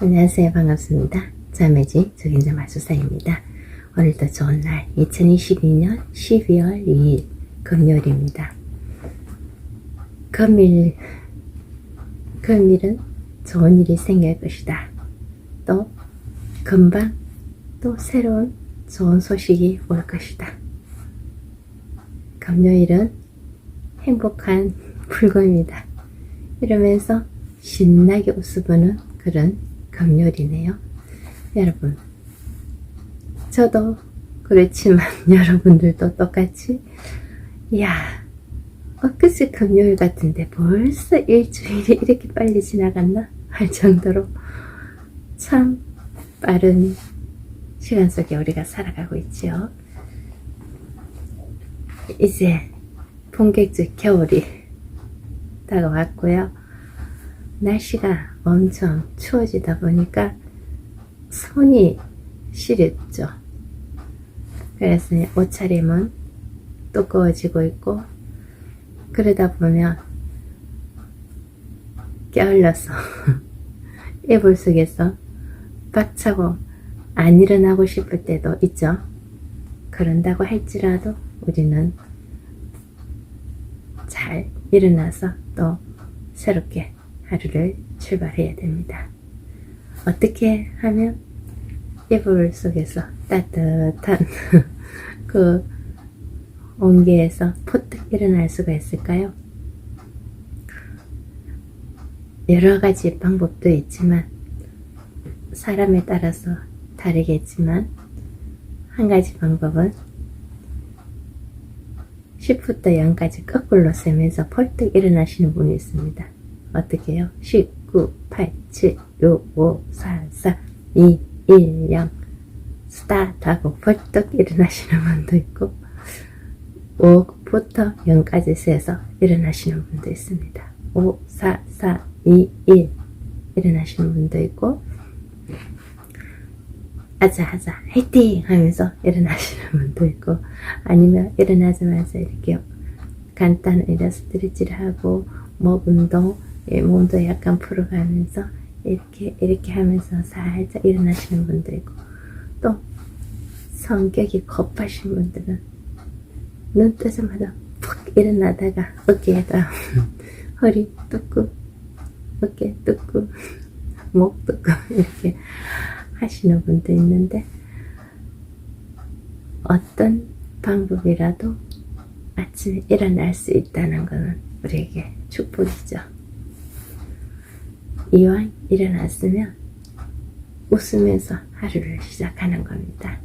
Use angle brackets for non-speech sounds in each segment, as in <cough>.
안녕하세요. 반갑습니다. 자매지 적인자 마수사입니다. 오늘도 좋은 날 2022년 12월 2일 금요일입니다. 금일 금일은 좋은 일이 생길 것이다. 또 금방 또 새로운 좋은 소식이 올 것이다. 금요일은 행복한 <laughs> 불금입니다. 이러면서 신나게 웃어보는 그런 금요일이네요. 여러분, 저도 그렇지만 <laughs> 여러분들도 똑같이 야 엊그제 금요일 같은데 벌써 일주일이 이렇게 빨리 지나갔나 할 정도로 참 빠른 시간 속에 우리가 살아가고 있지요. 이제 본격적 겨울이 다가왔고요. 날씨가 엄청 추워지다 보니까 손이 시렸죠. 그래서 옷차림은 두꺼워지고 있고 그러다 보면 게을러서 <laughs> 이불 속에서 박차고 안 일어나고 싶을 때도 있죠. 그런다고 할지라도 우리는 잘 일어나서 또 새롭게 하루를 출발해야 됩니다. 어떻게 하면 이불 속에서 따뜻한 <laughs> 그 온기에서 포뜩 일어날 수가 있을까요? 여러 가지 방법도 있지만 사람에 따라서 다르겠지만 한 가지 방법은 10부터 0까지 거꾸로 세면서 펄떡 일어나시는 분이 있습니다. 어떻게 해요? 10, 9, 8, 7, 6, 5, 4, 4, 2, 1, 0 스타트 하고 펄떡 일어나시는 분도 있고 5부터 0까지 세서 일어나시는 분도 있습니다. 5, 4, 4, 2, 1 일어나시는 분도 있고 아자아자 화이팅 하면서 일어나시는 분도 있고 아니면 일어나자마자 이렇게 간단한 이런 스트레치를 하고 목 운동 예, 몸도 약간 풀어가면서 이렇게 이렇게 하면서 살짝 일어나시는 분도 있고 또 성격이 급하신 분들은 눈 뜨자마자 푹 일어나다가 어깨에다 <laughs> 허리 뚝고 어깨 뚝고 목 뚝고 <laughs> 이렇게 하시는 분도 있는데 어떤 방법이라도 아침에 일어날 수 있다는 것은 우리에게 축복이죠. 이왕 일어났으면 웃으면서 하루를 시작하는 겁니다.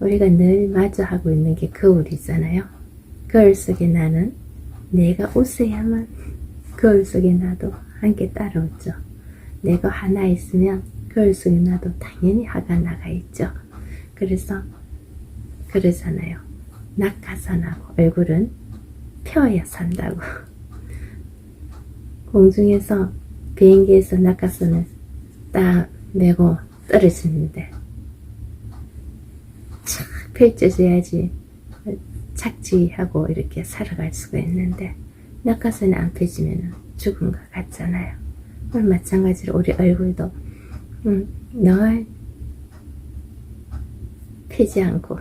우리가 늘 마주하고 있는 게 거울이잖아요. 거울 속에 나는 내가 웃어야만 거울 속에 나도 함께 따라오죠. 내가 하나 있으면 거울 속에 나도 당연히 화가 나가 있죠. 그래서 그러잖아요. 낙하산하고 얼굴은 펴야 산다고. 공중에서 비행기에서 낙하산을 딱 메고 떨어지는데 착 펼쳐져야지 착지하고 이렇게 살아갈 수가 있는데 낙하산이 안 펴지면 죽은 것 같잖아요. 마찬가지로 우리 얼굴도 음, 늘 펴지 않고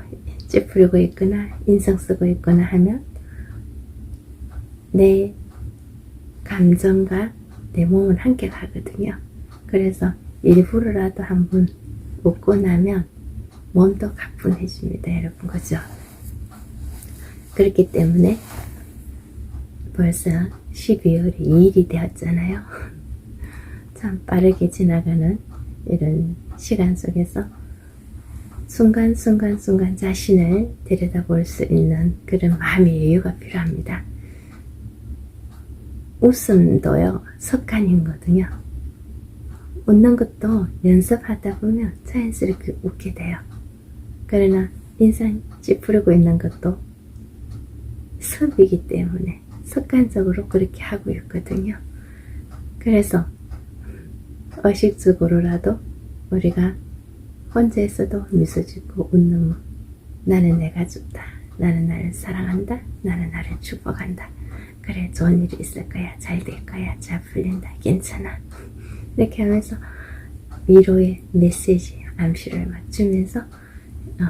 찌푸리고 있거나 인상 쓰고 있거나 하면 내 감정과 내 몸은 함께 가거든요. 그래서 일부러라도 한번 웃고 나면 몸도 가뿐해집니다. 여러분, 그죠? 그렇기 때문에 벌써 12월이 2일이 되었잖아요. <laughs> 참 빠르게 지나가는 이런 시간 속에서 순간순간 순간 자신을 들여다볼 수 있는 그런 마음의 여유가 필요합니다. 웃음도요, 습관이거든요. 웃는 것도 연습하다 보면 자연스럽게 웃게 돼요. 그러나 인상 찌푸리고 있는 것도 습이기 때문에 습관적으로 그렇게 하고 있거든요. 그래서 의식적으로라도 우리가 혼자 있어도 미소 짓고 웃는 나는 내가 좋다. 나는 나를 사랑한다. 나는 나를 축복한다. 그래 좋은 일이 있을 거야 잘 될 거야 잘 풀린다 괜찮아 이렇게 하면서 위로의 메시지 암시를 맞추면서 어,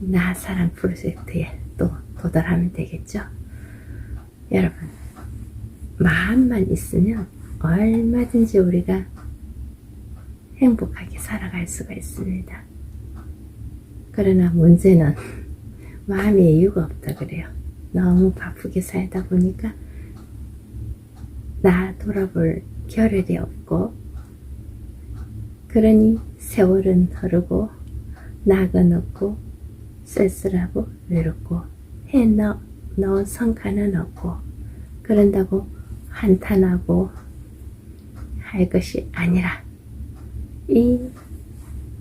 나 사랑 프로젝트에 또 도달하면 되겠죠. 여러분 마음만 있으면 얼마든지 우리가 행복하게 살아갈 수가 있습니다. 그러나 문제는 마음의 여유가 없다 그래요. 너무 바쁘게 살다 보니까 나 돌아볼 겨를이 없고 그러니 세월은 흐르고 낙은 없고 쓸쓸하고 외롭고 해 넣, 넣은 성과는 없고 그런다고 한탄하고 할 것이 아니라 이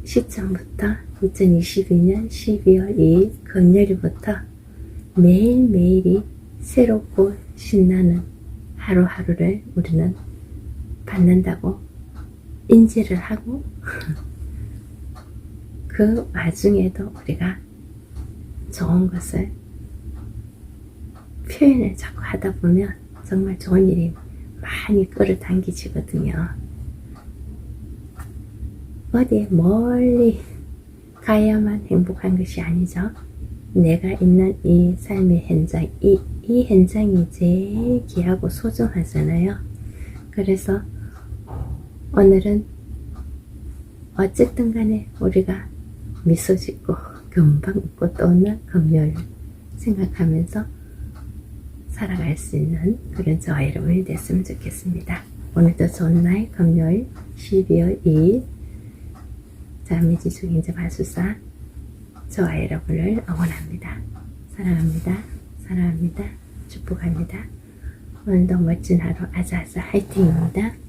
시점부터 2022년 12월 2일 금요일부터 매일매일이 새롭고 신나는 하루하루를 우리는 받는다고 인지를 하고 <laughs> 그 와중에도 우리가 좋은 것을 표현을 자꾸 하다 보면 정말 좋은 일이 많이 끌어당기지거든요. 어디에 멀리 가야만 행복한 것이 아니죠. 내가 있는 이 삶의 현장, 이, 이 현장이 제일 귀하고 소중하잖아요. 그래서 오늘은 어쨌든 간에 우리가 미소 짓고 금방 웃고 또 오는 금요일 생각하면서 살아갈 수 있는 그런 저와 여러분이 됐으면 좋겠습니다. 오늘도 좋은 날 금요일 12월 2일 자매지 중인자 발수사 저와 여러분을 응원합니다. 사랑합니다. 사랑합니다. 축복합니다. 오늘도 멋진 하루 아자아자 화이팅입니다.